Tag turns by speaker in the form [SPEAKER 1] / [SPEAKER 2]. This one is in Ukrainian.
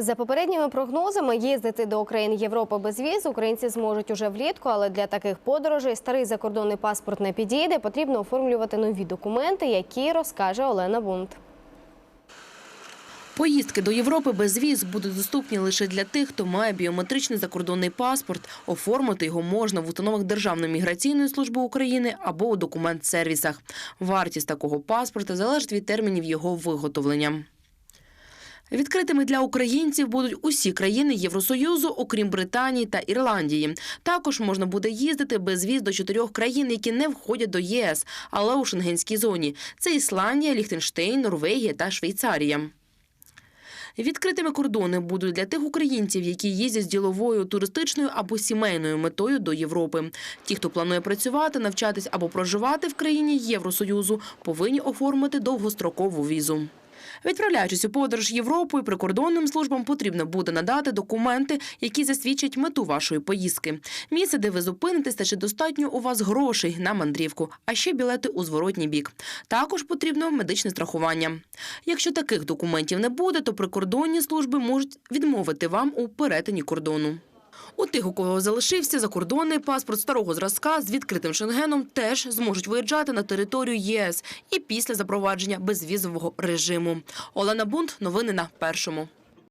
[SPEAKER 1] За попередніми прогнозами, їздити до країн Європи без віз українці зможуть уже влітку, але для таких подорожей старий закордонний паспорт не підійде. Потрібно оформлювати нові документи, які розкаже Олена Бунт.
[SPEAKER 2] Поїздки до Європи без віз будуть доступні лише для тих, хто має біометричний закордонний паспорт. Оформити його можна в установах Державної міграційної служби України або у документ-сервісах. Вартість такого паспорта залежить від термінів його виготовлення. Відкритими для українців будуть усі країни Євросоюзу, окрім Британії та Ірландії. Також можна буде їздити без віз до чотирьох країн, які не входять до ЄС, але у шенгенській зоні. Це Ісландія, Ліхтенштейн, Норвегія та Швейцарія. Відкритими кордони будуть для тих українців, які їздять з діловою, туристичною або сімейною метою до Європи. Ті, хто планує працювати, навчатись або проживати в країні Євросоюзу, повинні оформити довгострокову візу. Відправляючись у подорож Європою, прикордонним службам потрібно буде надати документи, які засвідчать мету вашої поїздки. Місце, де ви зупинитесь, та чи достатньо у вас грошей на мандрівку, а ще білети у зворотній бік. Також потрібно медичне страхування. Якщо таких документів не буде, то прикордонні служби можуть відмовити вам у перетині кордону. У тих, у кого залишився закордонний паспорт старого зразка з відкритим шенгеном, теж зможуть виїжджати на територію ЄС і після запровадження безвізового режиму. Олена Бунт, новини на першому.